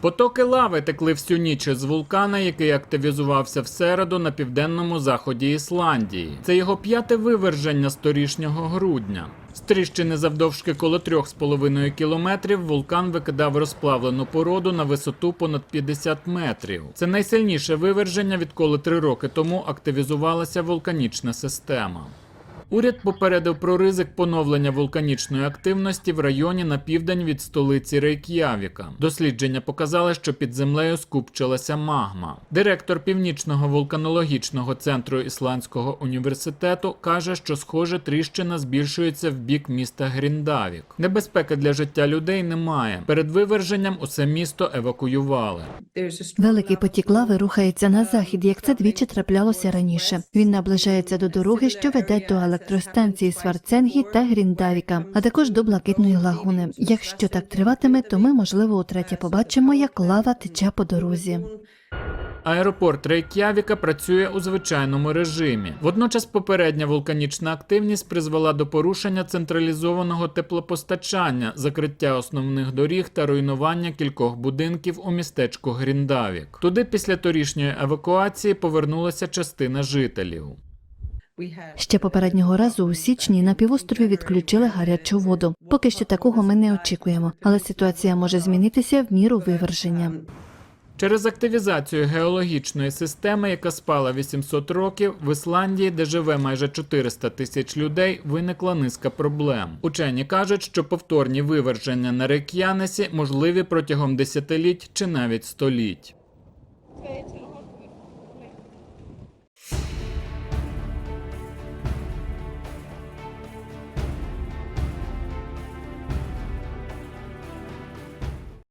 Потоки лави текли всю ніч із вулкана, який активізувався в середу на південному заході Ісландії. Це його п'яте виверження з торішнього грудня. З тріщини завдовжки коло 3,5 кілометрів вулкан викидав розплавлену породу на висоту понад 50 метрів. Це найсильніше виверження, відколи три роки тому активізувалася вулканічна система. Уряд попередив про ризик поновлення вулканічної активності в районі на південь від столиці Рейк'явіка. Дослідження показали, що під землею скупчилася магма. Директор північного вулканологічного центру Ісландського університету каже, що схоже тріщина збільшується в бік міста Гріндавік. Небезпеки для життя людей немає. Перед виверженням усе місто евакуювали. Великий потік лави рухається на захід, як це двічі траплялося раніше. Він наближається до дороги, що веде до електростанції Сварценгі та Гріндавіка, а також до Блакитної лагуни. Якщо так триватиме, то ми, можливо, утретє побачимо, як лава тече по дорозі. Аеропорт Рейк'явіка працює у звичайному режимі. Водночас попередня вулканічна активність призвела до порушення централізованого теплопостачання, закриття основних доріг та руйнування кількох будинків у містечку Гріндавік. Туди після торішньої евакуації повернулася частина жителів. Ще попереднього разу у січні на півострові відключили гарячу воду. Поки що такого ми не очікуємо, але ситуація може змінитися в міру виверження. Через активізацію геологічної системи, яка спала 800 років, в Ісландії, де живе майже 400 тисяч людей, виникла низка проблем. Учені кажуть, що повторні виверження на Рейк'янесі можливі протягом десятиліть чи навіть століть.